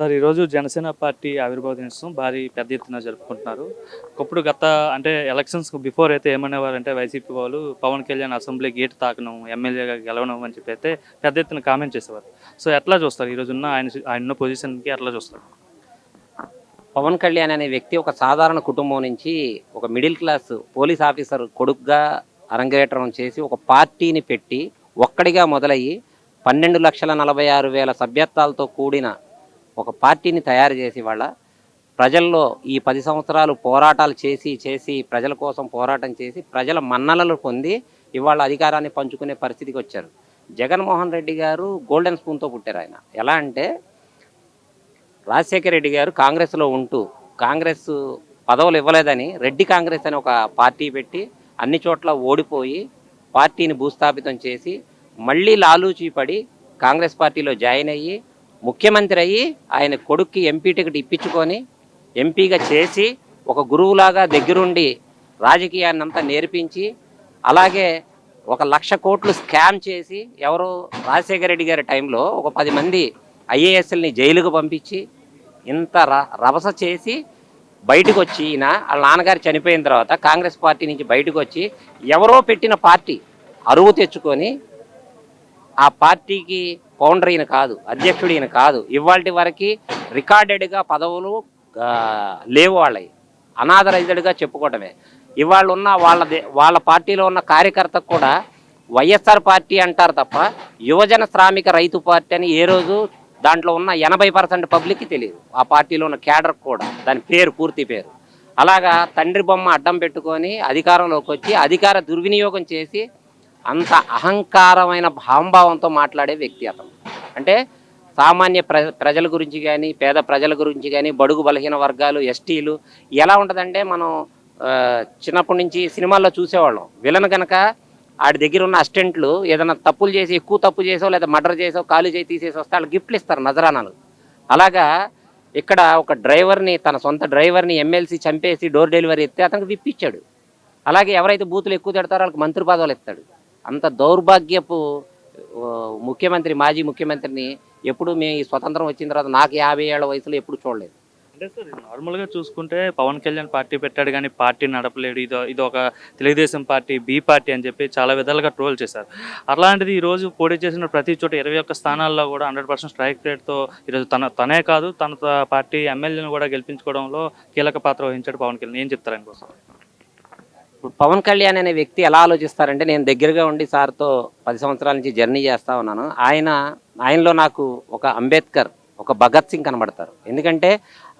Sir ఈరోజు Janasena party ఆవిర్భావ దినోత్సవం భారీ పెద్ద ఎత్తున జరుపుకుంటున్నారు. ఒకప్పుడు గత అంటే ఎలక్షన్స్ బిఫోర్ అయితే ఏమనేవారంటే వైసీపీ వాళ్ళు పవన్ కళ్యాణ్ అసెంబ్లీ గేట్ తాకడం ఎమ్మెల్యేగా గెలవడం అని చెప్పి అయితే పెద్ద ఎత్తున కామెంట్ చేసేవారు. సో ఎట్లా చూస్తారు? ఈరోజు ఉన్న ఆయన ఆయన ఉన్న పొజిషన్కి ఎట్లా చూస్తారు? పవన్ కళ్యాణ్ అనే వ్యక్తి ఒక సాధారణ కుటుంబం నుంచి ఒక మిడిల్ క్లాస్ పోలీస్ ఆఫీసర్ కొడుకుగా అరంగేట్రం చేసి ఒక పార్టీని పెట్టి ఒక్కడిగా మొదలయ్యి పన్నెండు లక్షల నలభై ఆరు వేల సభ్యత్వాలతో కూడిన ఒక పార్టీని తయారు చేసి వాళ్ళ ప్రజల్లో ఈ పది సంవత్సరాలు పోరాటాలు చేసి చేసి ప్రజల కోసం పోరాటం చేసి ప్రజల మన్ననలు పొంది ఇవాళ అధికారాన్ని పంచుకునే పరిస్థితికి వచ్చారు. జగన్మోహన్ రెడ్డి గారు గోల్డెన్ స్పూన్తో పుట్టారు ఆయన. ఎలా అంటే రాజశేఖర రెడ్డి గారు కాంగ్రెస్లో ఉంటూ కాంగ్రెస్ పదవులు ఇవ్వలేదని రెడ్డి కాంగ్రెస్ అని ఒక పార్టీ పెట్టి అన్ని చోట్ల ఓడిపోయి పార్టీని భూస్థాపితం చేసి మళ్ళీ లాలూచీ పడి కాంగ్రెస్ పార్టీలో జాయిన్ అయ్యి ముఖ్యమంత్రి అయ్యి ఆయన కొడుక్కి ఎంపీ టికెట్ ఇప్పించుకొని ఎంపీగా చేసి ఒక గురువులాగా దగ్గరుండి రాజకీయాన్ని అంతా నేర్పించి అలాగే ఒక లక్ష కోట్లు స్కామ్ చేసి ఎవరు రాజశేఖర రెడ్డి గారి టైంలో ఒక పది మంది ఐఏఎస్ఎల్ని జైలుకు పంపించి ఇంత ర రభస చేసి బయటకు వచ్చి ఈయన వాళ్ళ నాన్నగారు చనిపోయిన తర్వాత కాంగ్రెస్ పార్టీ నుంచి బయటకు వచ్చి ఎవరో పెట్టిన పార్టీ అరువు తెచ్చుకొని ఆ పార్టీకి ఫౌండర్ ఈయన కాదు అధ్యక్షుడు ఈయన కాదు. ఇవాళ వరకు రికార్డెడ్గా పదవులు లేవు వాళ్ళవి అనాథరైజ్డ్గా చెప్పుకోవటమే. ఇవాళ ఉన్న వాళ్ళ దే- వాళ్ళ పార్టీలో ఉన్న కార్యకర్తకు కూడా వైఎస్ఆర్ పార్టీ అంటారు తప్ప యువజన శ్రామిక రైతు పార్టీ అని ఏ రోజు దాంట్లో ఉన్న ఎనభై పర్సెంట్ పబ్లిక్కి తెలియదు. ఆ పార్టీలో ఉన్న క్యాడర్ కూడా దాని పేరు పూర్తి పేరు. అలాగా తండ్రి బొమ్మ అడ్డం పెట్టుకొని అధికారంలోకి వచ్చి అధికార దుర్వినియోగం చేసి అంత అహంకారమైన భావంభావంతో మాట్లాడే వ్యక్తి అతను. అంటే సామాన్య ప్ర ప్రజల గురించి కానీ పేద ప్రజల గురించి కానీ బడుగు బలహీన వర్గాలు ఎస్టీలు ఎలా ఉంటుందంటే మనం చిన్నప్పటి నుంచి సినిమాల్లో చూసేవాళ్ళం. విలన్ కనుక ఆడి దగ్గర ఉన్న అసిస్టెంట్లు ఏదైనా తప్పులు చేసి ఎక్కువ తప్పు చేసో లేదా మర్డర్ చేసో కాలు చేయి తీసేసి వస్తే వాళ్ళు గిఫ్ట్లు ఇస్తారు నజరానాలు. అలాగా ఇక్కడ ఒక డ్రైవర్ని తన సొంత డ్రైవర్ని ఎమ్మెల్సీ చంపేసి డోర్ డెలివరీ ఇస్తే అతనికి విప్పించాడు అలాగే ఎవరైతే బూతులు ఎక్కువ తిడతారో వాళ్ళకి మంత్రి పదవులు ఇస్తాడు. అంత దౌర్భాగ్యపు ముఖ్యమంత్రి మాజీ ముఖ్యమంత్రిని ఎప్పుడు మేము ఈ స్వతంత్రం వచ్చిన తర్వాత నాకు యాభై ఏళ్ళ వయసులో ఎప్పుడు చూడలేదు. అంటే సార్ నార్మల్గా చూసుకుంటే పవన్ కళ్యాణ్ పార్టీ పెట్టాడు కానీ పార్టీ నడపలేడు. ఇది ఇది ఒక తెలుగుదేశం పార్టీ బీ పార్టీ అని చెప్పి చాలా విధాలుగా ట్రోల్ చేశారు. అలాంటిది ఈ రోజు పోటీ చేసిన ప్రతి చోట ఇరవై ఒక్క స్థానాల్లో కూడా హండ్రెడ్ పర్సెంట్ స్ట్రైక్ రేట్తో ఈరోజు తన తనే కాదు తన పార్టీ ఎమ్మెల్యేను కూడా గెలిపించుకోవడంలో కీలక పాత్ర వహించాడు పవన్ కళ్యాణ్. ఏం చెప్తారు ఆయన కోసం? పవన్ కళ్యాణ్ అనే వ్యక్తి ఎలా ఆలోచిస్తారంటే నేను దగ్గరగా ఉండి సార్తో పది సంవత్సరాల నుంచి జర్నీ చేస్తా ఉన్నాను. ఆయన ఆయనలో నాకు ఒక అంబేద్కర్ ఒక భగత్ సింగ్ కనబడతారు. ఎందుకంటే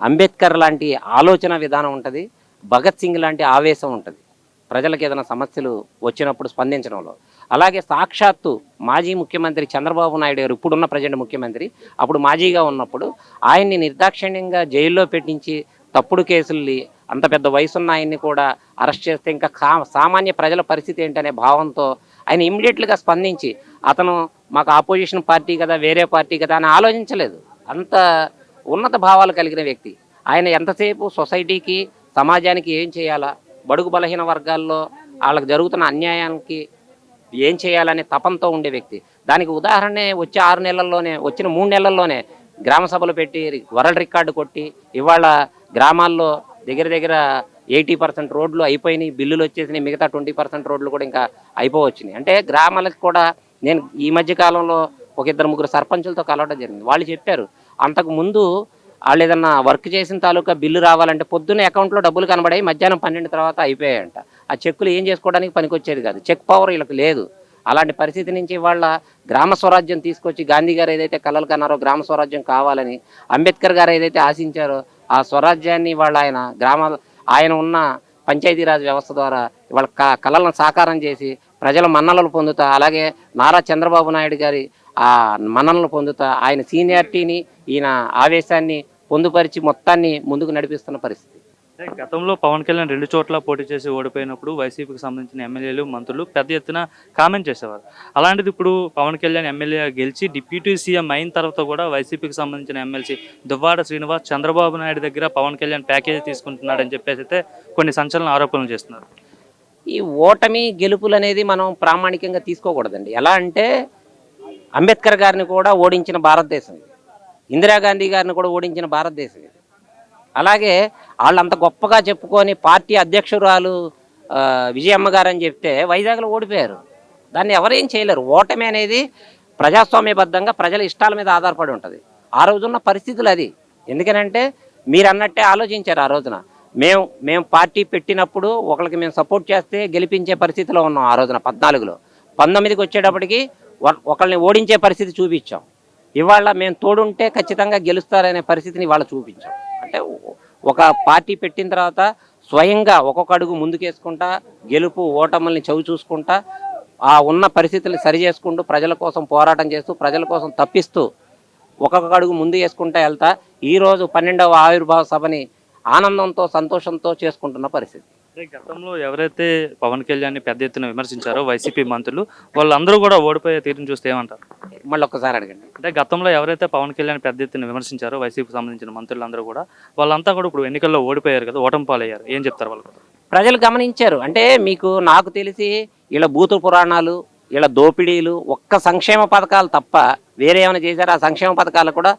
అంబేద్కర్ లాంటి ఆలోచన విధానం ఉంటుంది భగత్ సింగ్ లాంటి ఆవేశం ఉంటుంది. ప్రజలకు ఏదైనా సమస్యలు వచ్చినప్పుడు స్పందించడంలో. అలాగే సాక్షాత్తు మాజీ ముఖ్యమంత్రి చంద్రబాబు నాయుడు గారు ఇప్పుడున్న ప్రజెంట్ ముఖ్యమంత్రి అప్పుడు మాజీగా ఉన్నప్పుడు ఆయన్ని నిర్దాక్షిణ్యంగా జైల్లో పెట్టించి తప్పుడు కేసుల్ని అంత పెద్ద వయసున్న ఆయన్ని కూడా అరెస్ట్ చేస్తే ఇంకా కా- సామాన్య ప్రజల పరిస్థితి ఏంటనే భావంతో ఆయన ఇమ్మీడియట్గా స్పందించి అతను మాకు ఆపోజిషన్ పార్టీ కదా వేరే పార్టీ కదా అని ఆలోచించలేదు. అంత ఉన్నత భావాలు కలిగిన వ్యక్తి. ఆయన ఎంతసేపు సొసైటీకి సమాజానికి ఏం చేయాలా? బడుగు బలహీన వర్గాల్లో వాళ్ళకి జరుగుతున్న అన్యాయానికి ఏం చేయాలనే తపంతో ఉండే వ్యక్తి. దానికి ఉదాహరణే వచ్చే ఆరు నెలల్లోనే వచ్చిన మూడు నెలల్లోనే గ్రామ సభలు పెట్టి వరల్డ్ రికార్డు కొట్టి ఇవాళ గ్రామాల్లో దగ్గర దగ్గర ఎయిటీ పర్సెంట్ రోడ్లు అయిపోయినాయి బిల్లులు వచ్చేసినాయి మిగతా ట్వంటీ పర్సెంట్ రోడ్లు కూడా ఇంకా అయిపోవచ్చినాయి. అంటే గ్రామాలకు కూడా నేను ఈ మధ్య కాలంలో ఒక ఇద్దరు ముగ్గురు సర్పంచులతో కలవడం జరిగింది. వాళ్ళు చెప్పారు అంతకు ముందు వాళ్ళు ఏదన్నా వర్క్ చేసిన తాలూకా బిల్లు రావాలంటే పొద్దున్న అకౌంట్లో డబ్బులు కనబడాయి మధ్యాహ్నం పన్నెండు తర్వాత అయిపోయాయంట. ఆ చెక్కులు ఏం చేసుకోవడానికి పనికొచ్చేది కాదు. చెక్ పవర్ వీళ్ళకి లేదు. అలాంటి పరిస్థితి నుంచి వాళ్ళ గ్రామ స్వరాజ్యం తీసుకొచ్చి గాంధీ గారు ఏదైతే కలలు కన్నారో గ్రామ స్వరాజ్యం కావాలని అంబేద్కర్ గారు ఏదైతే ఆశించారో ఆ స్వరాజ్యాన్ని వాళ్ళ ఆయన గ్రామ ఆయన ఉన్న పంచాయతీరాజ్ వ్యవస్థ ద్వారా వాళ్ళ క కళలను సాకారం చేసి ప్రజల మన్ననలు పొందుతా అలాగే నారా చంద్రబాబు నాయుడు గారి ఆ మన్ననలు పొందుతా ఆయన సీనియారిటీని ఈయన ఆవేశాన్ని పొందుపరిచి మొత్తాన్ని ముందుకు నడిపిస్తున్న పరిస్థితి. గతంలో పవన్ కళ్యాణ్ రెండు చోట్ల పోటీ చేసి ఓడిపోయినప్పుడు వైసీపీకి సంబంధించిన ఎమ్మెల్యేలు మంత్రులు పెద్ద ఎత్తున కామెంట్ చేసేవారు. అలాంటిది ఇప్పుడు పవన్ కళ్యాణ్ ఎమ్మెల్యే గెలిచి డిప్యూటీ సీఎం అయిన తర్వాత కూడా వైసీపీకి సంబంధించిన ఎమ్మెల్సీ దువ్వాడ శ్రీనివాస్ చంద్రబాబు నాయుడు దగ్గర పవన్ కళ్యాణ్ ప్యాకేజీ తీసుకుంటున్నాడని చెప్పేసి అయితే కొన్ని సంచలన ఆరోపణలు చేస్తున్నారు. ఈ ఓటమి గెలుపులు అనేది మనం ప్రామాణికంగా తీసుకోకూడదండి. ఎలా అంటే అంబేద్కర్ గారిని కూడా ఓడించిన భారతదేశం. ఇందిరాగాంధీ గారిని కూడా ఓడించిన భారతదేశం. అలాగే వాళ్ళు అంత గొప్పగా చెప్పుకొని పార్టీ అధ్యక్షురాలు విజయమ్మ గారు అని చెప్తే వైజాగ్లో ఓడిపోయారు. దాన్ని ఎవరేం చేయలేరు. ఓటమి అనేది ప్రజాస్వామ్యబద్ధంగా ప్రజల ఇష్టాల మీద ఆధారపడి ఉంటుంది. ఆ రోజున్న పరిస్థితులు అది. ఎందుకనంటే మీరు అన్నట్టే ఆలోచించారు ఆ రోజున. మేము మేము పార్టీ పెట్టినప్పుడు ఒకరికి మేము సపోర్ట్ చేస్తే గెలిపించే పరిస్థితిలో ఉన్నాం ఆ రోజున పద్నాలుగులో. పంతొమ్మిదికి వచ్చేటప్పటికి ఒకరిని ఒకళ్ళని ఓడించే పరిస్థితి చూపించాం. ఇవాళ మేము తోడుంటే ఖచ్చితంగా గెలుస్తారనే పరిస్థితిని ఇవాళ చూపించాం. అంటే ఒక పార్టీ పెట్టిన తర్వాత స్వయంగా ఒక్కొక్క అడుగు ముందుకేసుకుంటా గెలుపు ఓటముల్ని చవి చూసుకుంటా ఆ ఉన్న పరిస్థితులు సరి చేసుకుంటూ ప్రజల కోసం పోరాటం చేస్తూ ప్రజల కోసం తప్పిస్తూ ఒక్కొక్క అడుగు ముందు వేసుకుంటా వెళ్తా ఈరోజు పన్నెండవ ఆవిర్భావ సభని ఆనందంతో సంతోషంతో చేసుకుంటున్న పరిస్థితి. అంటే గతంలో ఎవరైతే పవన్ కళ్యాణ్ పెద్ద ఎత్తున విమర్శించారో వైసీపీ మంత్రులు వాళ్ళందరూ కూడా ఓడిపోయే తీరుని చూస్తే ఏమంటారు? మళ్ళీ ఒక్కసారి అడగండి. అంటే గతంలో ఎవరైతే పవన్ కళ్యాణ్ పెద్ద ఎత్తున విమర్శించారో వైసీపీకి సంబంధించిన మంత్రులందరూ కూడా వాళ్ళంతా కూడా ఇప్పుడు ఎన్నికల్లో ఓడిపోయారు కదా ఓటమి పాలయ్యారు. ఏం చెప్తారు వాళ్ళకు? ప్రజలు గమనించారు. అంటే మీకు నాకు తెలిసి ఇలా భూత పురాణాలు ఇలా దోపిడీలు ఒక్క సంక్షేమ పథకాలు తప్ప వేరే ఏమైనా చేశారు? ఆ సంక్షేమ పథకాలు కూడా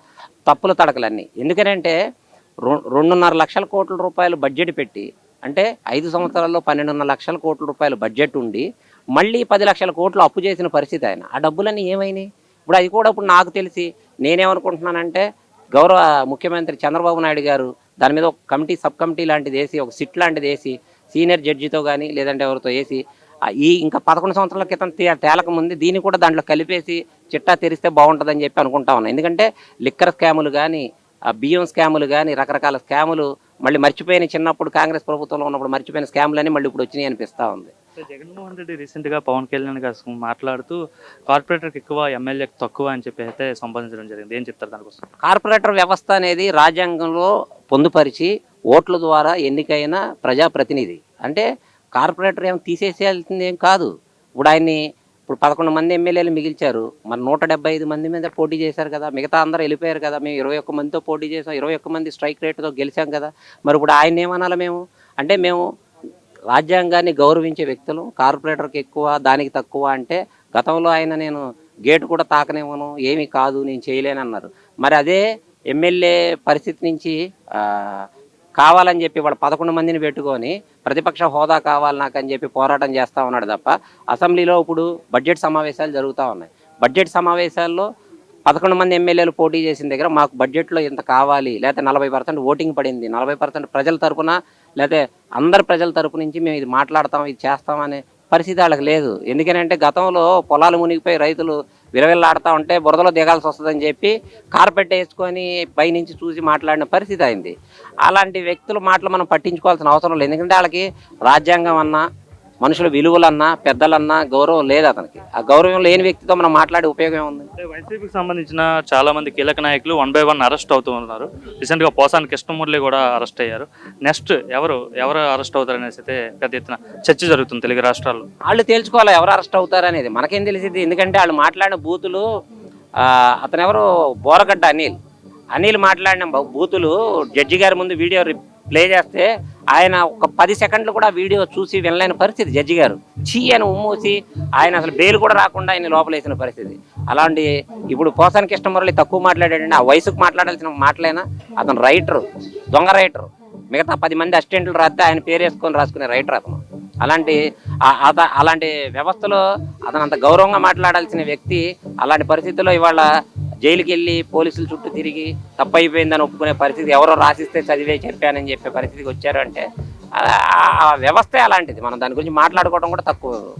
తప్పులు తడకలన్నీ. ఎందుకనంటే రెం- రెండున్నర లక్షల కోట్ల రూపాయలు బడ్జెట్ పెట్టి అంటే ఐదు సంవత్సరాల్లో పన్నెండున్నర లక్షల కోట్ల రూపాయలు బడ్జెట్ ఉండి మళ్ళీ పది లక్షల కోట్లు అప్పు చేసిన పరిస్థితి ఆయన. ఆ డబ్బులన్నీ ఏమైనాయి? ఇప్పుడు అది కూడా ఇప్పుడు నాకు తెలిసి నేనేమనుకుంటున్నానంటే గౌరవ ముఖ్యమంత్రి చంద్రబాబు నాయుడు గారు దాని మీద ఒక కమిటీ సబ్ కమిటీ లాంటిది వేసి ఒక సిట్ లాంటిది వేసి సీనియర్ జడ్జితో కానీ లేదంటే ఎవరితో వేసి ఈ ఇంకా పదకొండు సంవత్సరాల క్రితం తే- తేలక ముందు దీన్ని కూడా దాంట్లో కలిపేసి చిట్టా తెరిస్తే బాగుంటుందని చెప్పి అనుకుంటా ఉన్నాను ఎందుకంటే లిక్కర్ స్కాములు కానీ బియ్యం స్కాములు కానీ రకరకాల స్కాములు మళ్ళీ మర్చిపోయిన చిన్నప్పుడు కాంగ్రెస్ ప్రభుత్వంలో ఉన్నప్పుడు మర్చిపోయిన స్కాములన్నీ మళ్ళీ ఇప్పుడు వచ్చినాయి అనిపిస్తూ ఉంది. జగన్మోహన్ రెడ్డి రీసెంట్గా పవన్ కళ్యాణ్ గారు మాట్లాడుతూ కార్పొరేటర్కి ఎక్కువ ఎమ్మెల్యేకి తక్కువ అని చెప్పి అయితే సంపాదించడం జరిగింది. ఏం చెప్తారు దానికోసం? కార్పొరేటర్ వ్యవస్థ అనేది రాజ్యాంగంలో పొందుపరిచి ఓట్ల ద్వారా ఎన్నికైన ప్రజాప్రతినిధి. అంటే కార్పొరేటర్ ఏం తీసేసేయాల్సింది ఏం కాదు. ఇప్పుడు ఆయన్ని ఇప్పుడు పదకొండు మంది ఎమ్మెల్యేలు మిగిల్చారు. మరి నూట డెబ్బై ఐదు మంది మీద పోటీ చేశారు కదా. మిగతా అందరూ వెళ్ళిపోయారు కదా. మేము ఇరవై ఒక్క మందితో పోటీ చేసాం ఇరవై ఒక్క మంది స్ట్రైక్ రేటుతో గెలిచాం కదా. మరి ఇప్పుడు ఆయన ఏమనాలి మేము? అంటే మేము రాజ్యాంగాన్ని గౌరవించే వ్యక్తులు. కార్పొరేటర్కి ఎక్కువ దానికి తక్కువ అంటే గతంలో ఆయన నేను గేటు కూడా తాకనివ్వను ఏమీ కాదు నేను చేయలేనన్నారు. మరి అదే ఎమ్మెల్యే పరిస్థితి నుంచి కావాలని చెప్పి వాడు పదకొండు మందిని పెట్టుకొని ప్రతిపక్ష హోదా కావాలి నాకు అని చెప్పి పోరాటం చేస్తూ ఉన్నాడు తప్ప అసెంబ్లీలో ఇప్పుడు బడ్జెట్ సమావేశాలు జరుగుతూ ఉన్నాయి. బడ్జెట్ సమావేశాల్లో పదకొండు మంది ఎమ్మెల్యేలు పోటీ చేసిన దగ్గర మాకు బడ్జెట్లో ఇంత కావాలి లేకపోతే నలభై పర్సెంట్ ఓటింగ్ పడింది నలభై పర్సెంట్ ప్రజల తరపున లేకపోతే అందరి ప్రజల తరపు నుంచి మేము ఇది మాట్లాడతాం ఇది చేస్తాం అనే పరిస్థితి వాళ్ళకి లేదు. ఎందుకనంటే గతంలో పొలాలు మునిగిపోయి రైతులు విలవిల్లాడుతూ ఉంటే బురదలో దిగాల్సి వస్తుందని చెప్పి కార్పెట్ వేసుకొని పైనుంచి చూసి మాట్లాడిన పరిస్థితి అయింది. అలాంటి వ్యక్తుల మాటలు మనం పట్టించుకోవాల్సిన అవసరం లేదు. ఎందుకంటే వాళ్ళకి రాజ్యాంగం అన్నా మనుషుల విలువలన్నా పెద్దలన్నా గౌరవం లేదు అతనికి. ఆ గౌరవం లేని వ్యక్తితో మనం మాట్లాడే ఉపయోగం ఉంది వైసీపీకి సంబంధించిన చాలా మంది కీలక నాయకులు వన్ బై వన్ అరెస్ట్ అవుతూ ఉన్నారు. రీసెంట్గా పోసాని కృష్ణమురళి కూడా అరెస్ట్ అయ్యారు. నెక్స్ట్ ఎవరు ఎవరు అరెస్ట్ అవుతారు అనేసి అయితే పెద్ద ఎత్తున చర్చ జరుగుతుంది తెలుగు రాష్ట్రాల్లో. వాళ్ళు తేల్చుకోవాలి ఎవరు అరెస్ట్ అవుతారు అనేది? మనకేం తెలిసింది ఎందుకంటే వాళ్ళు మాట్లాడిన బూతులు ఆ, అతను ఎవరు బోరగడ్డ అనిల్. అనిల్ మాట్లాడిన బూతులు జడ్జి గారి ముందు వీడియో ప్లే చేస్తే ఆయన ఒక పది సెకండ్లు కూడా వీడియో చూసి వినలేని పరిస్థితి జడ్జి గారు. చీ అని ఉమ్మూసి ఆయన అసలు బెయిల్ కూడా రాకుండా ఆయన లోపలేసిన పరిస్థితి. అలాంటి ఇప్పుడు పోసాని కృష్ణమురళి తక్కువ మాట్లాడాడండి ఆ వయసుకు మాట్లాడాల్సిన మాటలైనా అతను రైటరు దొంగ రైటరు. మిగతా పది మంది అసిస్టెంట్లు రాస్తే ఆయన పేరు వేసుకొని రాసుకునే రైటర్ అతను. అలాంటి ఆ- అలాంటి వ్యవస్థలో అతను అంత గౌరవంగా మాట్లాడాల్సిన వ్యక్తి అలాంటి పరిస్థితుల్లో ఇవాళ జైలుకి వెళ్ళి పోలీసుల చుట్టూ తిరిగి తప్పైపోయిందని ఒప్పుకునే పరిస్థితి ఎవరో రాసిస్తే చదివే చెప్పానని చెప్పే పరిస్థితికి వచ్చారు అంటే ఆ- వ్యవస్థ అలాంటిది. మనం దాని గురించి మాట్లాడుకోవడం కూడా తక్కువ.